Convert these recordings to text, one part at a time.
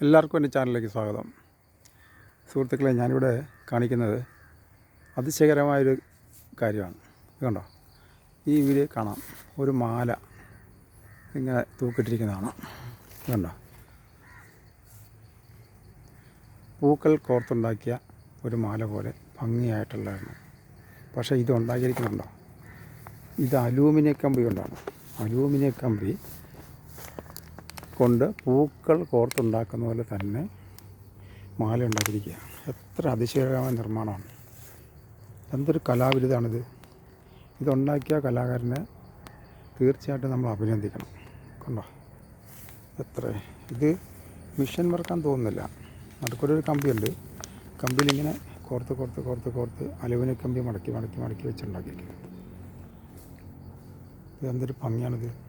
എല്ലാവർക്കും എന്റെ ചാനലിലേക്ക് സ്വാഗതം. സുഹൃത്തുക്കളെ ഞാനിവിടെ കാണിക്കുന്നത് അതിശയകരമായൊരു കാര്യമാണ്. കണ്ടോ ഈ വീഡിയോ കാണാം. ഒരു മാല ഇങ്ങനെ തൂക്കിട്ടിരിക്കുന്നതാണ്. കണ്ടോ പൂക്കൾ കോർത്തുണ്ടാക്കിയ ഒരു മാല പോലെ ഭംഗിയായിട്ടുള്ളതാണ്. പക്ഷേ ഇത് ഉണ്ടാക്കിയിരിക്കുന്നുണ്ടോ ഇത് അലൂമിനിയ കമ്പി കൊണ്ടാണ് അലൂമിനിയ കമ്പി കൊണ്ട് പൂക്കൾ കോർത്തുണ്ടാക്കുന്ന പോലെ തന്നെ മാല ഉണ്ടാക്കിയിരിക്കുക എത്ര അതിശയകരമായ നിർമ്മാണമാണ്. എന്തൊരു കലാവിരുതാണിത് ഇതുണ്ടാക്കിയ കലാകാരനെ തീർച്ചയായിട്ടും നമ്മൾ അഭിനന്ദിക്കണം. കണ്ടോ? എത്ര. ഇത് മിഷൻ വർക്കാൻ തോന്നുന്നില്ല. നടുക്കൊരു കമ്പിയുണ്ട്. കമ്പിയിൽ ഇങ്ങനെ കോർത്ത് കോർത്ത് കോർത്ത് കോർത്ത് അലുമിനിയ കമ്പി മടക്കി മടക്കി മടക്കി വെച്ചുണ്ടാക്കിയിരിക്കുന്നത് ഇതെന്തൊരു ഭംഗിയാണിത്.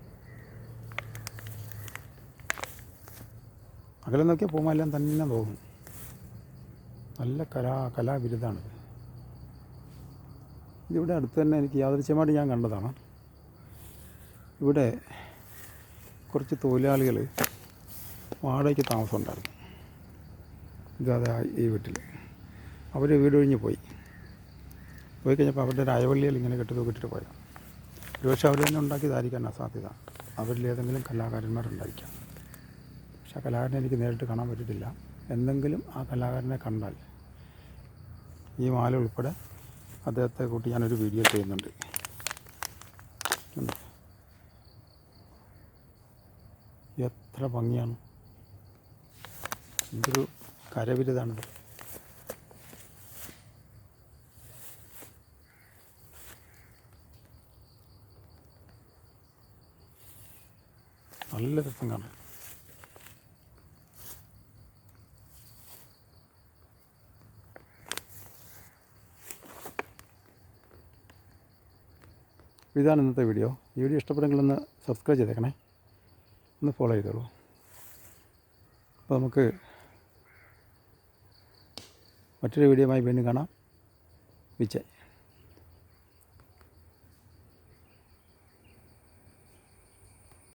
അകലെ നോക്കിയാൽ പൂമാലെല്ലാം തന്നെ തോന്നും നല്ല കലാ കലാവിരുദ്ധാണിത് ഇതിവിടെ അടുത്ത് തന്നെ എനിക്ക് യാദൃശ്യമായിട്ട് ഞാൻ കണ്ടതാണ്. ഇവിടെ കുറച്ച് തൊഴിലാളികൾ വാടകയ്ക്ക് താമസം ഉണ്ടായിരുന്നു ഇതാ ഈ വീട്ടിൽ അവർ വീട് ഒഴിഞ്ഞ് പോയി. പോയി കഴിഞ്ഞപ്പോൾ അവരുടെ ഒരു അയവള്ളിയിൽ ഇങ്ങനെ കെട്ടി തൂക്കിട്ടിട്ട് പോയത്. ഒരുപക്ഷെ അവർ തന്നെ ഉണ്ടാക്കിയതായിരിക്കാൻ സാധ്യത അവരിൽ ഏതെങ്കിലും കലാകാരന്മാരുണ്ടായിരിക്കാം. പക്ഷെ ആ കലാകാരനെ എനിക്ക് നേരിട്ട് കാണാൻ പറ്റിയിട്ടില്ല. എന്തെങ്കിലും ആ കലാകാരനെ കണ്ടാൽ ഈ മാല ഉൾപ്പെടെ അദ്ദേഹത്തെ കൂട്ടി ഞാനൊരു വീഡിയോ ചെയ്യുന്നുണ്ട്? എത്ര ഭംഗിയാണ്. എന്തൊരു കരവിരുതാണിത് നല്ല രസം കാണാൻ. ഇതാണ് ഇന്നത്തെ വീഡിയോ. ഈ വീഡിയോ ഇഷ്ടപ്പെടുമെങ്കിൽ ഒന്ന് സബ്സ്ക്രൈബ് ചെയ്തേക്കണേ. ഒന്ന് ഫോളോ ചെയ്തോളൂ. അപ്പോൾ നമുക്ക് മറ്റൊരു വീഡിയോയുമായി വീണ്ടും കാണാം. വിജയ്.